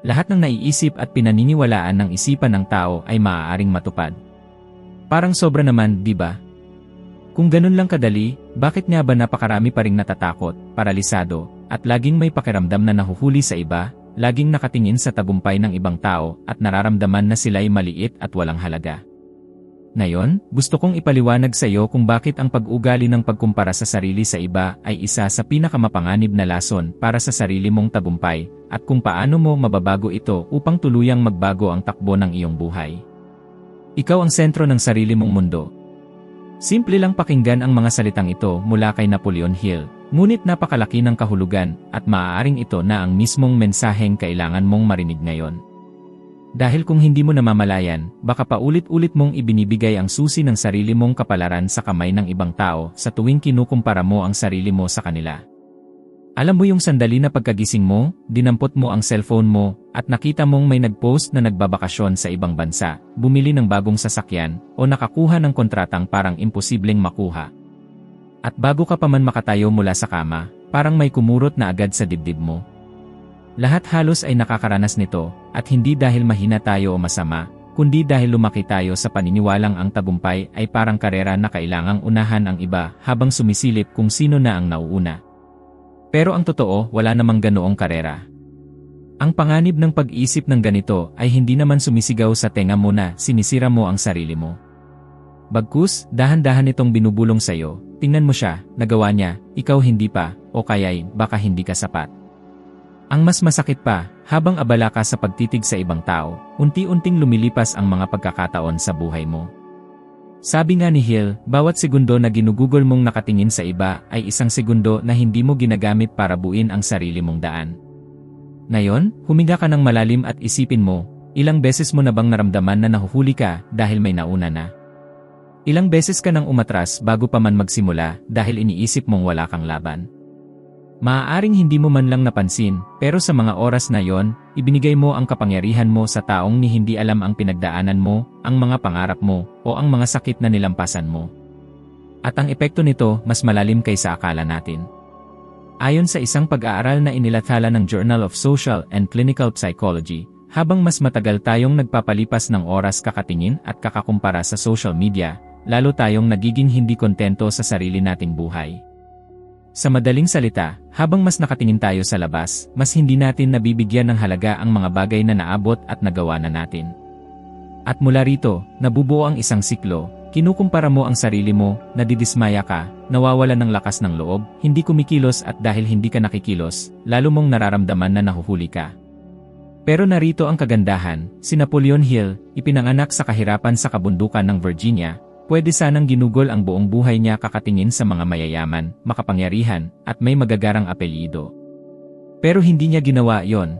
Lahat ng naiisip at pinaniniwalaan ng isipan ng tao ay maaaring matupad. Parang sobra naman, di ba? Kung ganun lang kadali, bakit nga ba napakarami pa ring natatakot, paralisado, at laging may pakiramdam na nahuhuli sa iba, laging nakatingin sa tagumpay ng ibang tao at nararamdaman na sila'y maliit at walang halaga? Ngayon, gusto kong ipaliwanag sa iyo kung bakit ang pag-ugali ng pagkumpara sa sarili sa iba ay isa sa pinakamapanganib na lason para sa sarili mong tagumpay, at kung paano mo mababago ito upang tuluyang magbago ang takbo ng iyong buhay. Ikaw ang sentro ng sarili mong mundo. Simple lang pakinggan ang mga salitang ito mula kay Napoleon Hill, ngunit napakalaki ng kahulugan at maaaring ito na ang mismong mensaheng kailangan mong marinig ngayon. Dahil kung hindi mo namamalayan, baka paulit-ulit mong ibinibigay ang susi ng sarili mong kapalaran sa kamay ng ibang tao sa tuwing kinukumpara mo ang sarili mo sa kanila. Alam mo yung sandali na pagkagising mo, dinampot mo ang cellphone mo, at nakita mong may nagpost na nagbabakasyon sa ibang bansa, bumili ng bagong sasakyan, o nakakuha ng kontratang parang imposibleng makuha. At bago ka pa man makatayo mula sa kama, parang may kumurot na agad sa dibdib mo. Lahat halos ay nakakaranas nito, at hindi dahil mahina tayo o masama, kundi dahil lumaki tayo sa paniniwalang ang tagumpay ay parang karera na kailangang unahan ang iba habang sumisilip kung sino na ang nauuna. Pero ang totoo, wala namang ganoong karera. Ang panganib ng pag-isip ng ganito ay hindi naman sumisigaw sa tenga mo na sinisira mo ang sarili mo. Bagkus, dahan-dahan itong binubulong sa'yo, tingnan mo siya, nagawa niya, ikaw hindi pa, o kaya'y baka hindi ka sapat. Ang mas masakit pa, habang abala ka sa pagtitig sa ibang tao, unti-unting lumilipas ang mga pagkakataon sa buhay mo. Sabi nga ni Hill, bawat segundo na ginugugol mong nakatingin sa iba ay isang segundo na hindi mo ginagamit para buin ang sarili mong daan. Ngayon, huminga ka ng malalim at isipin mo, ilang beses mo na bang naramdaman na nahuhuli ka dahil may nauna na? Ilang beses ka nang umatras bago pa man magsimula dahil iniisip mong wala kang laban? Maaaring hindi mo man lang napansin, pero sa mga oras na yon, ibinigay mo ang kapangyarihan mo sa taong ni hindi alam ang pinagdaanan mo, ang mga pangarap mo, o ang mga sakit na nilampasan mo. At ang epekto nito mas malalim kaysa akala natin. Ayon sa isang pag-aaral na inilathala ng Journal of Social and Clinical Psychology, habang mas matagal tayong nagpapalipas ng oras kakatingin at kakakumpara sa social media, lalo tayong nagiging hindi kontento sa sarili nating buhay. Sa madaling salita, habang mas nakatingin tayo sa labas, mas hindi natin nabibigyan ng halaga ang mga bagay na naabot at nagawa na natin. At mula rito, nabubuo ang isang siklo, kinukumpara mo ang sarili mo, nadidismaya ka, nawawala ng lakas ng loob, hindi kumikilos at dahil hindi ka nakikilos, lalo mong nararamdaman na nahuhuli ka. Pero narito ang kagandahan, si Napoleon Hill, ipinanganak sa kahirapan sa kabundukan ng Virginia, Pwede sanang ginugol ang buong buhay niya kakatingin sa mga mayayaman, makapangyarihan, at may magagarang apelyido. Pero hindi niya ginawa yon.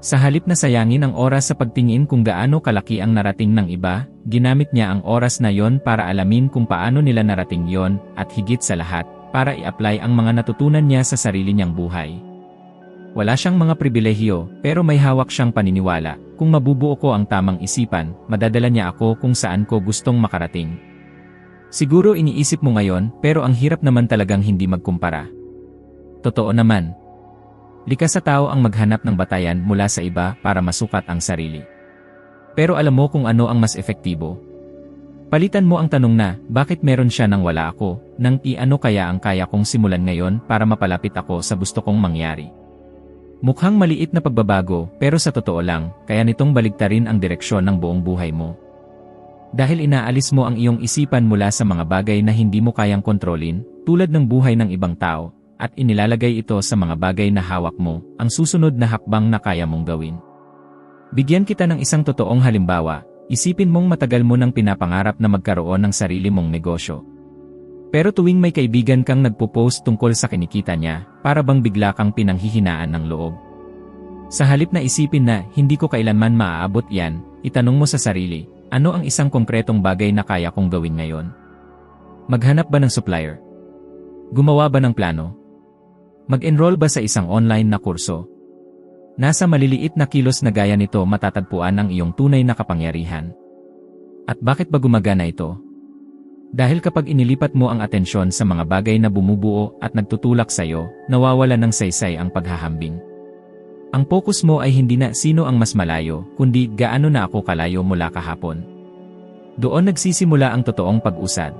Sa halip na sayangin ang oras sa pagtingin kung gaano kalaki ang narating ng iba, ginamit niya ang oras na yon para alamin kung paano nila narating yon, at higit sa lahat, para i-apply ang mga natutunan niya sa sarili niyang buhay. Wala siyang mga pribilehiyo, pero may hawak siyang paniniwala, kung mabubuo ko ang tamang isipan, madadala niya ako kung saan ko gustong makarating. Siguro iniisip mo ngayon, pero ang hirap naman talagang hindi magkumpara. Totoo naman. Likas sa tao ang maghanap ng batayan mula sa iba para masukat ang sarili. Pero alam mo kung ano ang mas efektibo. Palitan mo ang tanong na, bakit meron siya nang wala ako, nang i-ano kaya ang kaya kong simulan ngayon para mapalapit ako sa gusto kong mangyari. Mukhang maliit na pagbabago, pero sa totoo lang, kaya nitong baligtarin ang direksyon ng buong buhay mo. Dahil inaalis mo ang iyong isipan mula sa mga bagay na hindi mo kayang kontrolin, tulad ng buhay ng ibang tao, at inilalagay ito sa mga bagay na hawak mo, ang susunod na hakbang na kaya mong gawin. Bigyan kita ng isang totoong halimbawa, isipin mong matagal mo nang pinapangarap na magkaroon ng sarili mong negosyo. Pero tuwing may kaibigan kang nagpo-post tungkol sa kinikita niya, para bang bigla kang pinanghihinaan ng loob. Sa halip na isipin na hindi ko kailanman maaabot yan, itanong mo sa sarili, ano ang isang konkretong bagay na kaya kong gawin ngayon? Maghanap ba ng supplier? Gumawa ba ng plano? Mag-enroll ba sa isang online na kurso? Nasa maliliit na kilos na gaya nito matatagpuan ang iyong tunay na kapangyarihan. At bakit ba gumagana ito? Dahil kapag inilipat mo ang atensyon sa mga bagay na bumubuo at nagtutulak sa iyo, nawawala ng saysay ang paghahambing. Ang focus mo ay hindi na sino ang mas malayo, kundi gaano na ako kalayo mula kahapon. Doon nagsisimula ang totoong pag-usad.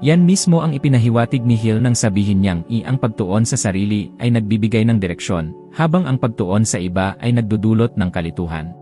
Yan mismo ang ipinahiwatig ni Hill nang sabihin niyang i ang pagtuon sa sarili ay nagbibigay ng direksyon, habang ang pagtuon sa iba ay nagdudulot ng kalituhan.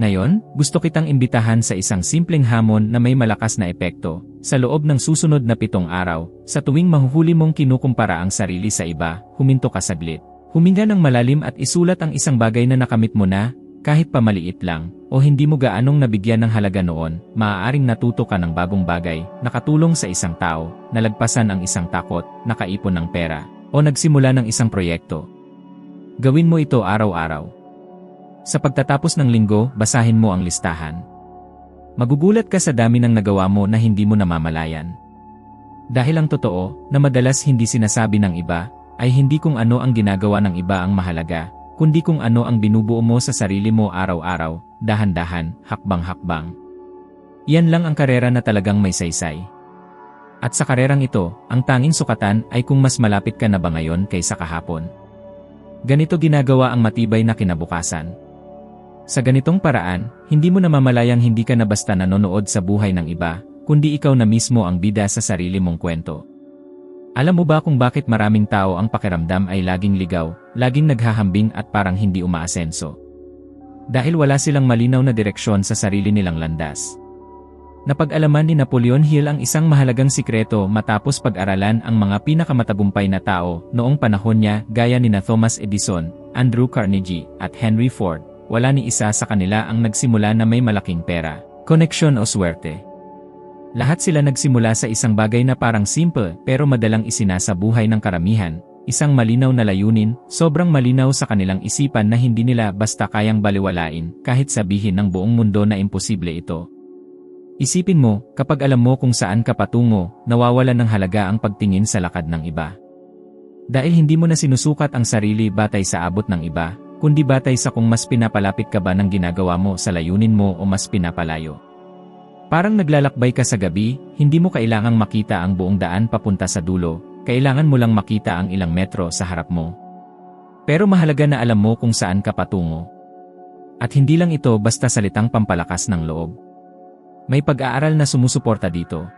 Ngayon, gusto kitang imbitahan sa isang simpleng hamon na may malakas na epekto, sa loob ng susunod na pitong araw, sa tuwing mahuhuli mong kinukumpara ang sarili sa iba, huminto ka saglit. Huminga ng malalim at isulat ang isang bagay na nakamit mo na, kahit pamaliit lang, o hindi mo gaanong nabigyan ng halaga noon, maaaring natuto ka ng bagong bagay, nakatulong sa isang tao, nalagpasan ang isang takot, nakaipon ng pera, o nagsimula ng isang proyekto. Gawin mo ito araw-araw. Sa pagtatapos ng linggo, basahin mo ang listahan. Magugulat ka sa dami ng nagawa mo na hindi mo namamalayan. Dahil ang totoo, na madalas hindi sinasabi ng iba, ay hindi kung ano ang ginagawa ng iba ang mahalaga, kundi kung ano ang binubuo mo sa sarili mo araw-araw, dahan-dahan, hakbang-hakbang. Iyan lang ang karera na talagang may saysay. At sa karerang ito, ang tanging sukatan ay kung mas malapit ka na ba ngayon kaysa kahapon. Ganito ginagawa ang matibay na kinabukasan. Sa ganitong paraan, hindi mo namamalayang hindi ka na basta nanonood sa buhay ng iba, kundi ikaw na mismo ang bida sa sarili mong kwento. Alam mo ba kung bakit maraming tao ang pakiramdam ay laging ligaw, laging naghahambing at parang hindi umaasenso? Dahil wala silang malinaw na direksyon sa sarili nilang landas. Napag-alaman ni Napoleon Hill ang isang mahalagang sikreto matapos pag-aralan ang mga pinakamatagumpay na tao noong panahon niya gaya ni na Thomas Edison, Andrew Carnegie, at Henry Ford wala ni isa sa kanila ang nagsimula na may malaking pera, koneksyon o swerte. Lahat sila nagsimula sa isang bagay na parang simple pero madalang isinasa buhay ng karamihan, isang malinaw na layunin, sobrang malinaw sa kanilang isipan na hindi nila basta kayang baliwalain kahit sabihin ng buong mundo na imposible ito. Isipin mo, kapag alam mo kung saan ka patungo, nawawalan ng halaga ang pagtingin sa lakad ng iba. Dahil hindi mo na sinusukat ang sarili batay sa abot ng iba, kundi batay sa kung mas pinapalapit ka ba ng ginagawa mo sa layunin mo o mas pinapalayo. Parang naglalakbay ka sa gabi, hindi mo kailangang makita ang buong daan papunta sa dulo, kailangan mo lang makita ang ilang metro sa harap mo. Pero mahalaga na alam mo kung saan ka patungo. At hindi lang ito basta salitang pampalakas ng loob. May pag-aaral na sumusuporta dito.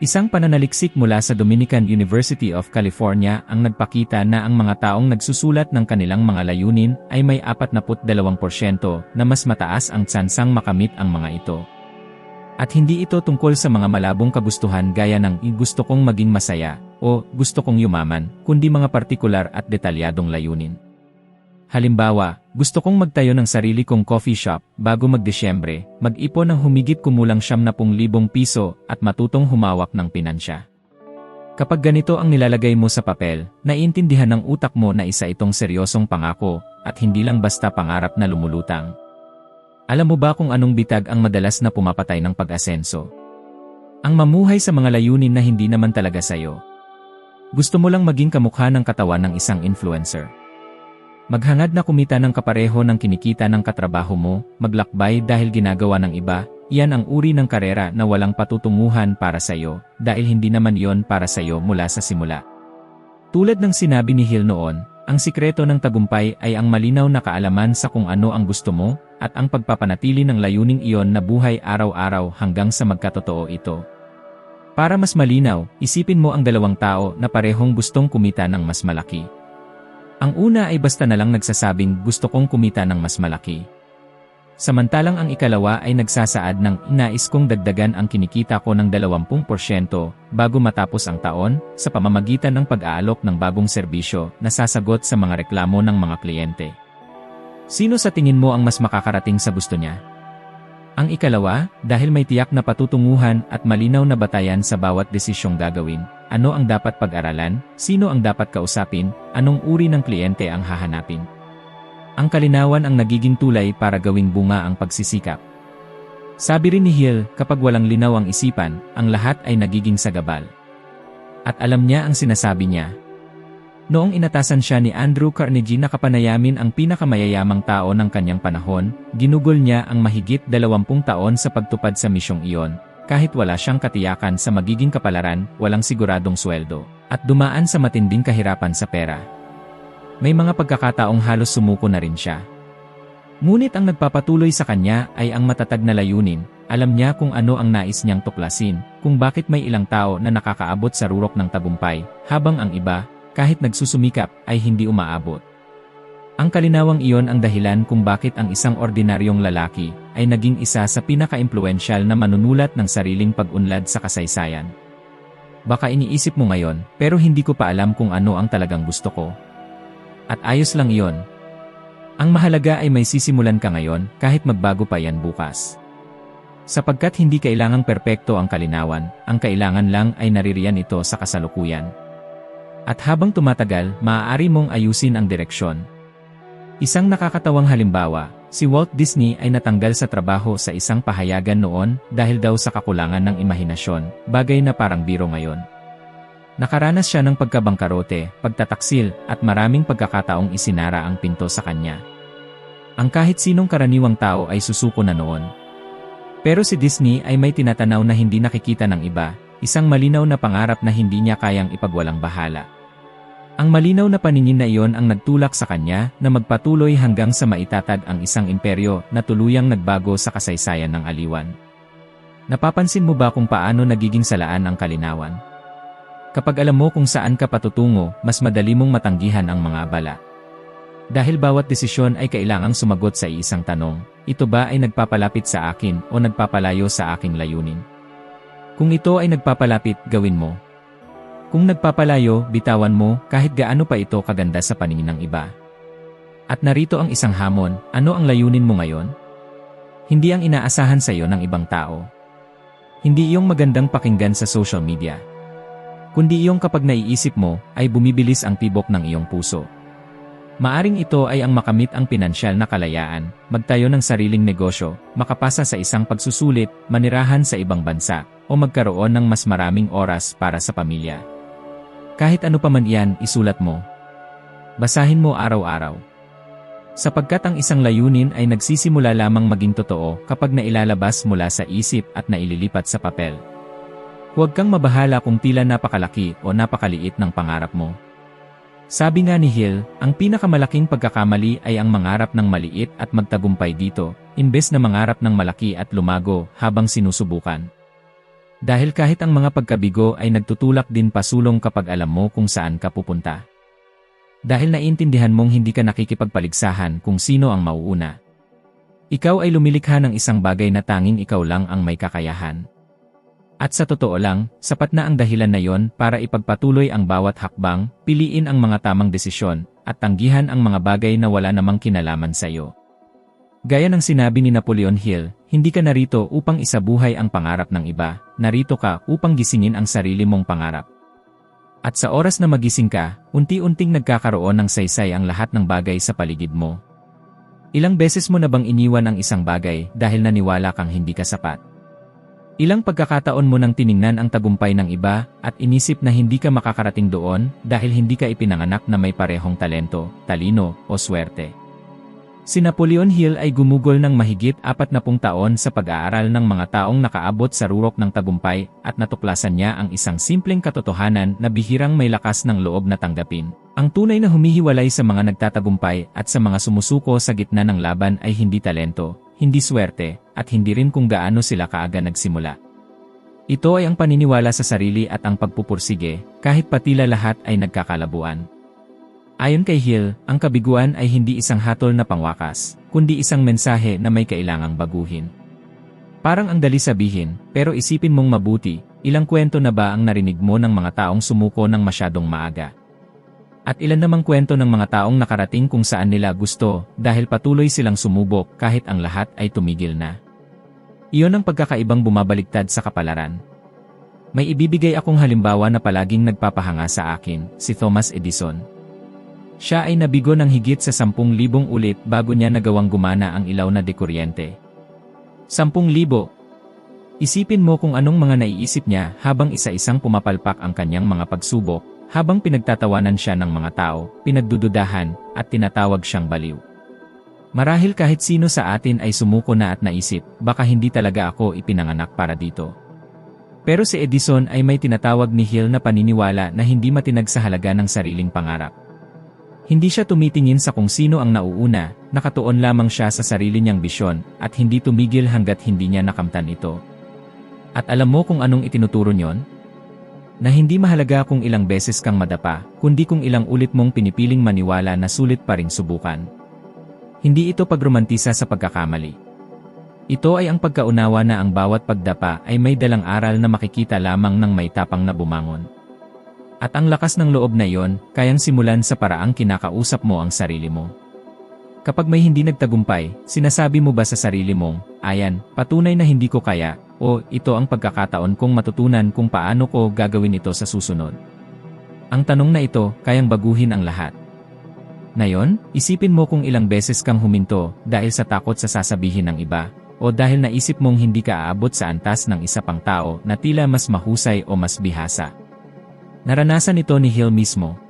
Isang pananaliksik mula sa Dominican University of California ang nagpakita na ang mga taong nagsusulat ng kanilang mga layunin ay may 42% na mas mataas ang tsansang makamit ang mga ito. At hindi ito tungkol sa mga malabong kagustuhan gaya ng gusto kong maging masaya o gusto kong yumaman, kundi mga partikular at detalyadong layunin. Halimbawa, gusto kong magtayo ng sarili kong coffee shop bago magdesyembre, mag-ipon ng humigit kumulang siyam na pung libong piso at matutong humawak ng pinansya. Kapag ganito ang nilalagay mo sa papel, naiintindihan ng utak mo na isa itong seryosong pangako at hindi lang basta pangarap na lumulutang. Alam mo ba kung anong bitag ang madalas na pumapatay ng pag-asenso? Ang mamuhay sa mga layunin na hindi naman talaga sayo. Gusto mo lang maging kamukha ng katawan ng isang influencer. Maghangad na kumita ng kapareho ng kinikita ng katrabaho mo, maglakbay dahil ginagawa ng iba, iyan ang uri ng karera na walang patutunguhan para sa iyo, dahil hindi naman iyon para sa iyo mula sa simula. Tulad ng sinabi ni Hill noon, ang sikreto ng tagumpay ay ang malinaw na kaalaman sa kung ano ang gusto mo, at ang pagpapanatili ng layuning iyon na buhay araw-araw hanggang sa magkatotoo ito. Para mas malinaw, isipin mo ang dalawang tao na parehong gustong kumita ng mas malaki. Ang una ay basta na lang nagsasabing gusto kong kumita ng mas malaki. Samantalang ang ikalawa ay nagsasaad ng nais kong dagdagan ang kinikita ko ng 20% bago matapos ang taon sa pamamagitan ng pag-aalok ng bagong serbisyo na sasagot sa mga reklamo ng mga kliyente. Sino sa tingin mo ang mas makakarating sa gusto niya? Ang ikalawa, dahil may tiyak na patutunguhan at malinaw na batayan sa bawat desisyong gagawin, ano ang dapat pag-aralan, sino ang dapat kausapin, anong uri ng kliyente ang hahanapin. Ang kalinawan ang nagiging tulay para gawing bunga ang pagsisikap. Sabi rin ni Hill, kapag walang linaw ang isipan, ang lahat ay nagiging sagabal. At alam niya ang sinasabi niya. Noong inatasan siya ni Andrew Carnegie na kapanayamin ang pinakamayayamang tao ng kanyang panahon, ginugol niya ang mahigit 20 taon sa pagtupad sa misyong iyon, kahit wala siyang katiyakan sa magiging kapalaran, walang siguradong sweldo, at dumaan sa matinding kahirapan sa pera. may mga pagkakataong halos sumuko na rin siya. Ngunit ang nagpapatuloy sa kanya ay ang matatag na layunin, alam niya kung ano ang nais niyang tuklasin, kung bakit may ilang tao na nakakaabot sa rurok ng tagumpay, habang ang iba, kahit nagsusumikap, ay hindi umaabot. Ang kalinawang iyon ang dahilan kung bakit ang isang ordinaryong lalaki ay naging isa sa pinaka-impluensyal na manunulat ng sariling pag-unlad sa kasaysayan. Baka iniisip mo ngayon, pero hindi ko pa alam kung ano ang talagang gusto ko. At ayos lang iyon, ang mahalaga ay may sisimulan ka ngayon kahit magbago pa yan bukas. Sapagkat hindi kailangang perpekto ang kalinawan, ang kailangan lang ay naririyan ito sa kasalukuyan. At habang tumatagal, maaari mong ayusin ang direksyon. Isang nakakatawang halimbawa, si Walt Disney ay natanggal sa trabaho sa isang pahayagan noon dahil daw sa kakulangan ng imahinasyon, bagay na parang biro ngayon. Nakaranas siya ng pagkabangkarote, pagtataksil, at maraming pagkakataong isinara ang pinto sa kanya. Ang kahit sinong karaniwang tao ay susuko na noon. Pero si Disney ay may tinatanaw na hindi nakikita ng iba, isang malinaw na pangarap na hindi niya kayang ipagwalang bahala. Ang malinaw na paningin na iyon ang nagtulak sa kanya na magpatuloy hanggang sa maitatag ang isang imperyo na tuluyang nagbago sa kasaysayan ng aliwan. Napapansin mo ba kung paano nagiging salaan ang kalinawan? Kapag alam mo kung saan ka patutungo, mas madali mong matanggihan ang mga abala. Dahil bawat desisyon ay kailangang sumagot sa isang tanong, ito ba ay nagpapalapit sa akin o nagpapalayo sa aking layunin? Kung ito ay nagpapalapit, gawin mo. Kung nagpapalayo, bitawan mo kahit gaano pa ito kaganda sa paningin ng iba. At narito ang isang hamon, ano ang layunin mo ngayon? Hindi ang inaasahan sa iyo ng ibang tao. Hindi iyong magandang pakinggan sa social media kundi iyong kapag naiisip mo, ay bumibilis ang tibok ng iyong puso. Maaring ito ay ang makamit ang pinansyal na kalayaan, magtayo ng sariling negosyo, makapasa sa isang pagsusulit, manirahan sa ibang bansa, o magkaroon ng mas maraming oras para sa pamilya. Kahit ano pa man iyan, isulat mo. Basahin mo araw-araw. Sapagkat ang isang layunin ay nagsisimula lamang maging totoo kapag nailalabas mula sa isip at naililipat sa papel. Huwag kang mabahala kung tila napakalaki o napakaliit ng pangarap mo. Sabi nga ni Hill, ang pinakamalaking pagkakamali ay ang mangarap ng maliit at magtagumpay dito, imbes na mangarap ng malaki at lumago habang sinusubukan. Dahil kahit ang mga pagkabigo ay nagtutulak din pasulong kapag alam mo kung saan ka pupunta. Dahil naiintindihan mong hindi ka nakikipagpaligsahan kung sino ang mauuna. Ikaw ay lumilikha ng isang bagay na tanging ikaw lang ang may kakayahan. At sa totoo lang, sapat na ang dahilan na yon para ipagpatuloy ang bawat hakbang, piliin ang mga tamang desisyon, at tanggihan ang mga bagay na wala namang kinalaman sa iyo. Gaya ng sinabi ni Napoleon Hill, hindi ka narito upang isabuhay ang pangarap ng iba, narito ka upang gisingin ang sarili mong pangarap. At sa oras na magising ka, unti-unting nagkakaroon ng saysay ang lahat ng bagay sa paligid mo. Ilang beses mo na bang iniwan ang isang bagay dahil naniwala kang hindi ka sapat? Ilang pagkakataon mo nang tiningnan ang tagumpay ng iba at inisip na hindi ka makakarating doon dahil hindi ka ipinanganak na may parehong talento, talino o swerte. Si Napoleon Hill ay gumugol ng mahigit apat na pung taon sa pag-aaral ng mga taong nakaabot sa rurok ng tagumpay at natuklasan niya ang isang simpleng katotohanan na bihirang may lakas ng loob na tanggapin. Ang tunay na humihiwalay sa mga nagtatagumpay at sa mga sumusuko sa gitna ng laban ay hindi talento, hindi swerte, at hindi rin kung gaano sila kaaga nagsimula. Ito ay ang paniniwala sa sarili at ang pagpupursige, kahit patila lahat ay nagkakalabuan. Ayon kay Hill, ang kabiguan ay hindi isang hatol na pangwakas, kundi isang mensahe na may kailangang baguhin. Parang ang dali sabihin, pero isipin mong mabuti, ilang kwento na ba ang narinig mo ng mga taong sumuko ng masyadong maaga? At ilan namang kwento ng mga taong nakarating kung saan nila gusto dahil patuloy silang sumubok kahit ang lahat ay tumigil na. Iyon ang pagkakaibang bumabaliktad sa kapalaran. May ibibigay akong halimbawa na palaging nagpapahanga sa akin, si Thomas Edison. Siya ay nabigo ng higit sa 10,000 ulit bago niya nagawang gumana ang ilaw na dekuryente. 10,000! Isipin mo kung anong mga naiisip niya habang isa-isang pumapalpak ang kanyang mga pagsubok, habang pinagtatawanan siya ng mga tao, pinagdududahan, at tinatawag siyang baliw. Marahil kahit sino sa atin ay sumuko na at naisip, baka hindi talaga ako ipinanganak para dito. Pero si Edison ay may tinatawag ni Hill na paniniwala na hindi matinag sa halaga ng sariling pangarap. Hindi siya tumitingin sa kung sino ang nauuna, nakatuon lamang siya sa sarili niyang bisyon, at hindi tumigil hanggat hindi niya nakamtan ito. At alam mo kung anong itinuturo niyon? Na hindi mahalaga kung ilang beses kang madapa, kundi kung ilang ulit mong pinipiling maniwala na sulit pa ring subukan. Hindi ito pagromantisa sa pagkakamali. Ito ay ang pagkaunawa na ang bawat pagdapa ay may dalang aral na makikita lamang ng may tapang na bumangon. At ang lakas ng loob na iyon, kayang simulan sa paraang kinakausap mo ang sarili mo. Kapag may hindi nagtagumpay, sinasabi mo ba sa sarili mong, ayan, patunay na hindi ko kaya, o ito ang pagkakataon kong matutunan kung paano ko gagawin ito sa susunod. Ang tanong na ito, kayang baguhin ang lahat. Ngayon, isipin mo kung ilang beses kang huminto dahil sa takot sa sasabihin ng iba, o dahil naisip mong hindi ka aabot sa antas ng isa pang tao na tila mas mahusay o mas bihasa. Naranasan ito ni Hill mismo.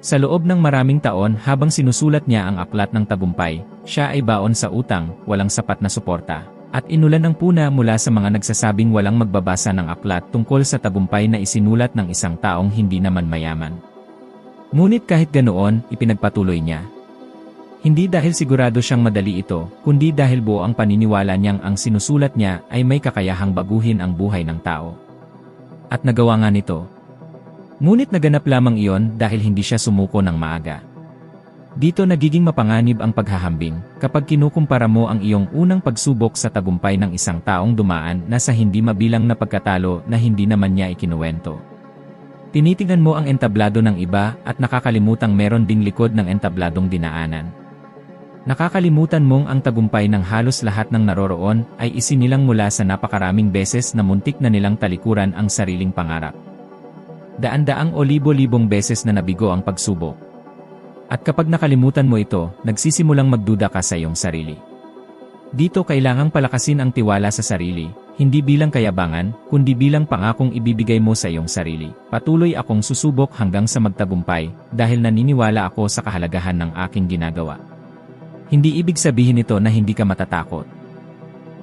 Sa loob ng maraming taon habang sinusulat niya ang aklat ng tagumpay, siya ay baon sa utang, walang sapat na suporta, at inulan ng puna mula sa mga nagsasabing walang magbabasa ng aklat tungkol sa tagumpay na isinulat ng isang taong hindi naman mayaman. Ngunit kahit ganoon, ipinagpatuloy niya. Hindi dahil sigurado siyang madali ito, kundi dahil buo ang paniniwala niyang ang sinusulat niya ay may kakayahang baguhin ang buhay ng tao. At nagawa nga nito, Ngunit naganap lamang iyon dahil hindi siya sumuko ng maaga. Dito nagiging mapanganib ang paghahambing kapag kinukumpara mo ang iyong unang pagsubok sa tagumpay ng isang taong dumaan na sa hindi mabilang na pagkatalo na hindi naman niya ikinuwento. Tinitingnan mo ang entablado ng iba at nakakalimutang meron ding likod ng entabladong dinaanan. Nakakalimutan mong ang tagumpay ng halos lahat ng naroroon ay isinilang mula sa napakaraming beses na muntik na nilang talikuran ang sariling pangarap. Daan-daang o libo-libong beses na nabigo ang pagsubok. At kapag nakalimutan mo ito, nagsisimulang magduda ka sa iyong sarili. Dito kailangang palakasin ang tiwala sa sarili, hindi bilang kayabangan, kundi bilang pangakong ibibigay mo sa iyong sarili. Patuloy akong susubok hanggang sa magtagumpay, dahil naniniwala ako sa kahalagahan ng aking ginagawa. Hindi ibig sabihin ito na hindi ka matatakot.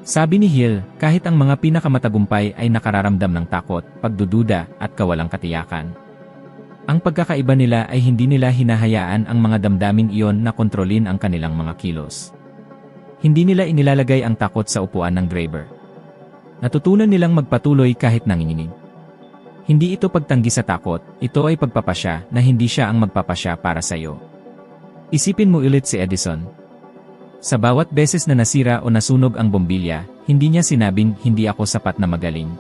Sabi ni Hill, kahit ang mga pinakamatagumpay ay nakararamdam ng takot, pagdududa, at kawalang katiyakan. Ang pagkakaiba nila ay hindi nila hinahayaan ang mga damdaming iyon na kontrolin ang kanilang mga kilos. Hindi nila inilalagay ang takot sa upuan ng driver. Natutunan nilang magpatuloy kahit nanginginig. Hindi ito pagtanggi sa takot, ito ay pagpapasya na hindi siya ang magpapasya para sa iyo. Isipin mo ulit si Edison, sa bawat beses na nasira o nasunog ang bombilya, hindi niya sinabing hindi ako sapat na magaling.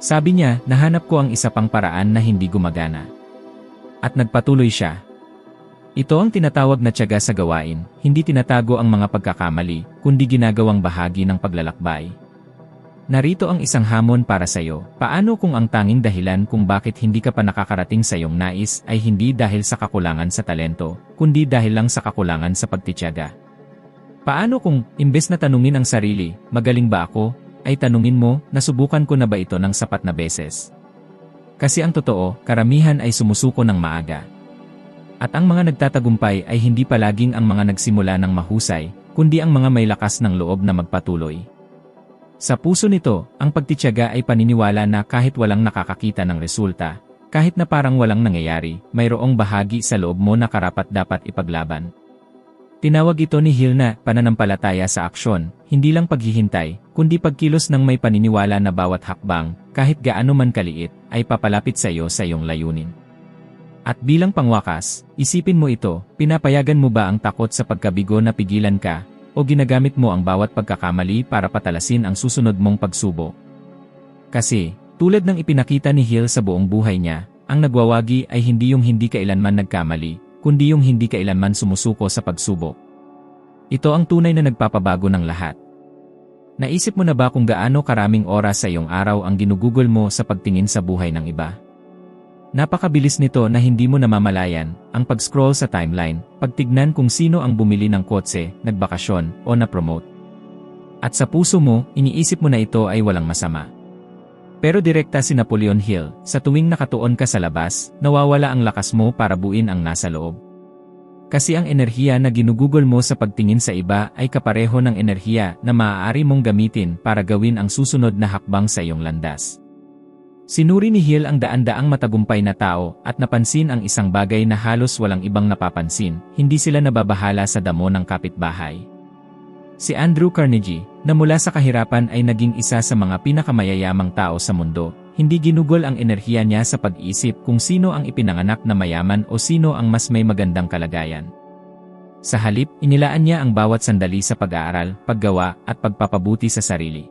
Sabi niya, nahanap ko ang isa pang paraan na hindi gumagana. At nagpatuloy siya. Ito ang tinatawag na tiyaga sa gawain, hindi tinatago ang mga pagkakamali, kundi ginagawang bahagi ng paglalakbay. Narito ang isang hamon para sa iyo. Paano kung ang tanging dahilan kung bakit hindi ka pa nakakarating sa iyong nais ay hindi dahil sa kakulangan sa talento, kundi dahil lang sa kakulangan sa pagtityaga? Paano kung, imbes na tanungin ang sarili, magaling ba ako, ay tanungin mo, nasubukan ko na ba ito ng sapat na beses? Kasi ang totoo, karamihan ay sumusuko ng maaga. At ang mga nagtatagumpay ay hindi palaging ang mga nagsimula ng mahusay, kundi ang mga may lakas ng loob na magpatuloy. Sa puso nito, ang pagtityaga ay paniniwala na kahit walang nakakakita ng resulta, kahit na parang walang nangyayari, mayroong bahagi sa loob mo na karapat dapat ipaglaban. Tinawag ito ni Hill na pananampalataya sa aksyon, hindi lang paghihintay, kundi pagkilos ng may paniniwala na bawat hakbang, kahit gaano man kaliit, ay papalapit sa iyo sa iyong layunin. At bilang pangwakas, isipin mo ito, pinapayagan mo ba ang takot sa pagkabigo na pigilan ka, o ginagamit mo ang bawat pagkakamali para patalasin ang susunod mong pagsubo? Kasi, tulad ng ipinakita ni Hill sa buong buhay niya, ang nagwawagi ay hindi yung hindi kailanman nagkamali, kundi yung hindi kailanman sumusuko sa pagsubok. Ito ang tunay na nagpapabago ng lahat. Naisip mo na ba kung gaano karaming oras sa iyong araw ang ginugugol mo sa pagtingin sa buhay ng iba? Napakabilis nito na hindi mo namamalayan, ang pag-scroll sa timeline, pagtignan kung sino ang bumili ng kotse, nagbakasyon, o na-promote. At sa puso mo, iniisip mo na ito ay walang masama. Pero direkta si Napoleon Hill, sa tuwing nakatuon ka sa labas, nawawala ang lakas mo para buin ang nasa loob. Kasi ang enerhiya na ginugugol mo sa pagtingin sa iba ay kapareho ng enerhiya na maaari mong gamitin para gawin ang susunod na hakbang sa iyong landas. Sinuri ni Hill ang daan-daang matagumpay na tao at napansin ang isang bagay na halos walang ibang napapansin, hindi sila nababahala sa damo ng kapitbahay. Si Andrew Carnegie, na mula sa kahirapan ay naging isa sa mga pinakamayayamang tao sa mundo, hindi ginugol ang enerhiya niya sa pag-isip kung sino ang ipinanganak na mayaman o sino ang mas may magandang kalagayan. Sa halip, inilaan niya ang bawat sandali sa pag-aaral, paggawa, at pagpapabuti sa sarili.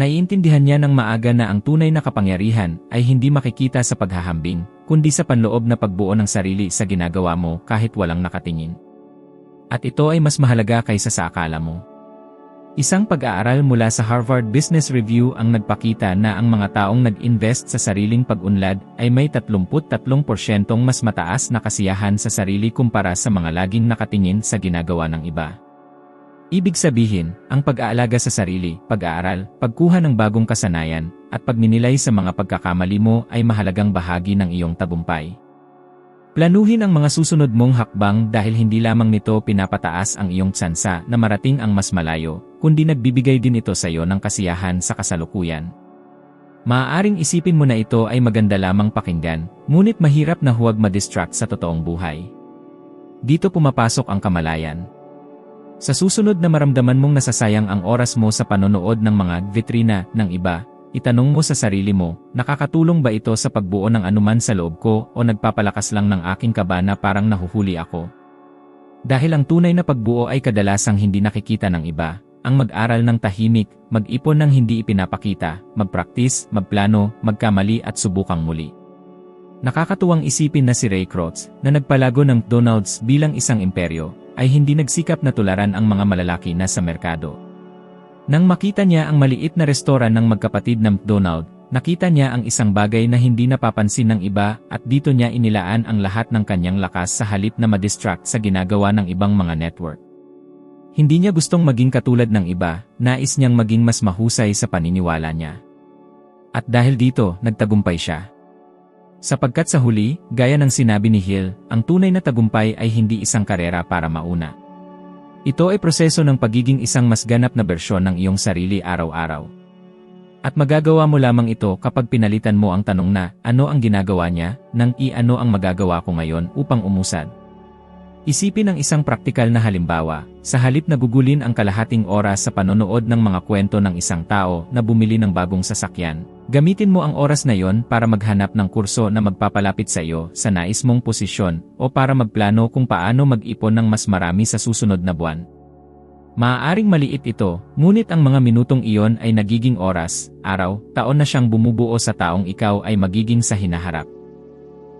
Naiintindihan niya ng maaga na ang tunay na kapangyarihan ay hindi makikita sa paghahambing, kundi sa panloob na pagbuo ng sarili sa ginagawa mo kahit walang nakatingin. At ito ay mas mahalaga kaysa sa akala mo. Isang pag-aaral mula sa Harvard Business Review ang nagpakita na ang mga taong nag-invest sa sariling pag-unlad ay may 33% mas mataas na kasiyahan sa sarili kumpara sa mga laging nakatingin sa ginagawa ng iba. Ibig sabihin, ang pag-aalaga sa sarili, pag-aaral, pagkuha ng bagong kasanayan, at pagninilay sa mga pagkakamali mo ay mahalagang bahagi ng iyong tagumpay. Planuhin ang mga susunod mong hakbang dahil hindi lamang nito pinapataas ang iyong tsansa na marating ang mas malayo, kundi nagbibigay din ito sa iyo ng kasiyahan sa kasalukuyan. Maaaring isipin mo na ito ay maganda lamang pakinggan, ngunit mahirap na huwag ma-distract sa totoong buhay. Dito pumapasok ang kamalayan. Sa susunod na maramdaman mong nasasayang ang oras mo sa panonood ng mga vitrina ng iba, itanong mo sa sarili mo, nakakatulong ba ito sa pagbuo ng anuman sa loob ko o nagpapalakas lang ng aking kaba na parang nahuhuli ako? Dahil ang tunay na pagbuo ay kadalasang hindi nakikita ng iba, ang mag-aral ng tahimik, mag-ipon ng hindi ipinapakita, mag-practice, magplano, magkamali at subukang muli. Nakakatuwang isipin na si Ray Kroc, na nagpalago ng Donald's bilang isang imperyo, ay hindi nagsikap na tularan ang mga malalaki na sa merkado. Nang makita niya ang maliit na restoran ng magkapatid na McDonald, nakita niya ang isang bagay na hindi napapansin ng iba at dito niya inilaan ang lahat ng kanyang lakas sa halip na madistract sa ginagawa ng ibang mga network. Hindi niya gustong maging katulad ng iba, nais niyang maging mas mahusay sa paniniwala niya. At dahil dito, nagtagumpay siya. Sapagkat sa huli, gaya ng sinabi ni Hill, ang tunay na tagumpay ay hindi isang karera para mauna. Ito ay proseso ng pagiging isang mas ganap na bersyon ng iyong sarili araw-araw. At magagawa mo lamang ito kapag pinalitan mo ang tanong na, ano ang ginagawa niya, nang i-ano ang magagawa ko ngayon upang umusad. Isipin ang isang praktikal na halimbawa, sa halip na gugulin ang kalahating oras sa panonood ng mga kwento ng isang tao na bumili ng bagong sasakyan, gamitin mo ang oras na yon para maghanap ng kurso na magpapalapit sa iyo sa nais mong posisyon o para magplano kung paano mag-ipon ng mas marami sa susunod na buwan. Maaaring maliit ito, ngunit ang mga minutong iyon ay nagiging oras, araw, taon na siyang bumubuo sa taong ikaw ay magiging sa hinaharap.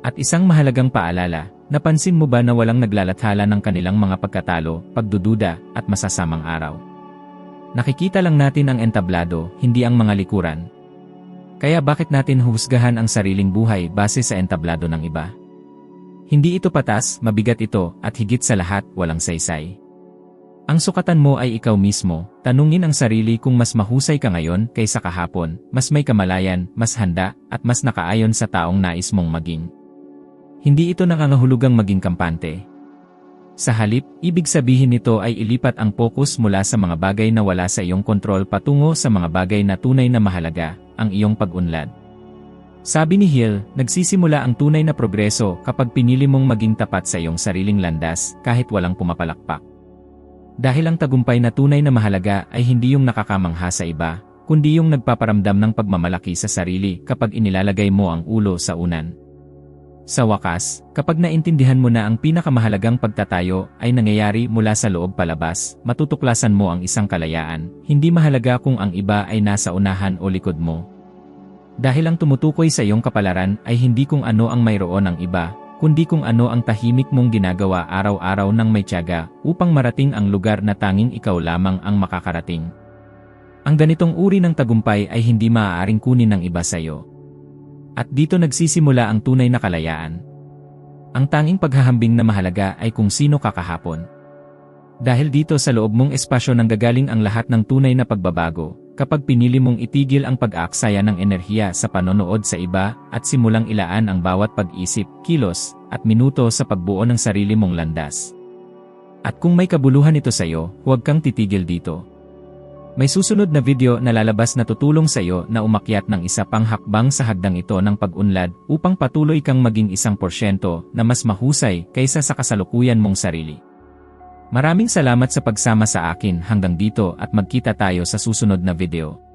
At isang mahalagang paalala, Napansin mo ba na walang naglalathala ng kanilang mga pagkatalo, pagdududa, at masasamang araw? Nakikita lang natin ang entablado, hindi ang mga likuran. Kaya bakit natin husgahan ang sariling buhay base sa entablado ng iba? Hindi ito patas, mabigat ito, at higit sa lahat, walang saysay. Ang sukatan mo ay ikaw mismo, tanungin ang sarili kung mas mahusay ka ngayon kaysa kahapon, mas may kamalayan, mas handa, at mas nakaayon sa taong nais mong maging. Hindi ito nangangahulugang maging kampante. Sa halip, ibig sabihin nito ay ilipat ang focus mula sa mga bagay na wala sa iyong kontrol patungo sa mga bagay na tunay na mahalaga, ang iyong pag-unlad. Sabi ni Hill, nagsisimula ang tunay na progreso kapag pinili mong maging tapat sa iyong sariling landas kahit walang pumapalakpak. Dahil ang tagumpay na tunay na mahalaga ay hindi yung nakakamangha sa iba, kundi yung nagpaparamdam ng pagmamalaki sa sarili kapag inilalagay mo ang ulo sa unan. Sa wakas, kapag naintindihan mo na ang pinakamahalagang pagtatayo ay nangyayari mula sa loob palabas, matutuklasan mo ang isang kalayaan, hindi mahalaga kung ang iba ay nasa unahan o likod mo. Dahil ang tumutukoy sa iyong kapalaran ay hindi kung ano ang mayroon ng iba, kundi kung ano ang tahimik mong ginagawa araw-araw ng may tiyaga upang marating ang lugar na tanging ikaw lamang ang makakarating. Ang ganitong uri ng tagumpay ay hindi maaaring kunin ng iba sa iyo. At dito nagsisimula ang tunay na kalayaan. Ang tanging paghahambing na mahalaga ay kung sino ka kahapon. Dahil dito sa loob mong espasyo nang gagaling ang lahat ng tunay na pagbabago, kapag pinili mong itigil ang pag-aaksaya ng enerhiya sa panonood sa iba at simulang ilaan ang bawat pag-isip, kilos, at minuto sa pagbuo ng sarili mong landas. At kung may kabuluhan ito sa iyo, huwag kang titigil dito. May susunod na video na lalabas na tutulong sa iyo na umakyat ng isa pang hakbang sa hagdang ito ng pag-unlad upang patuloy kang maging isang porsyento na mas mahusay kaysa sa kasalukuyan mong sarili. Maraming salamat sa pagsama sa akin hanggang dito at magkita tayo sa susunod na video.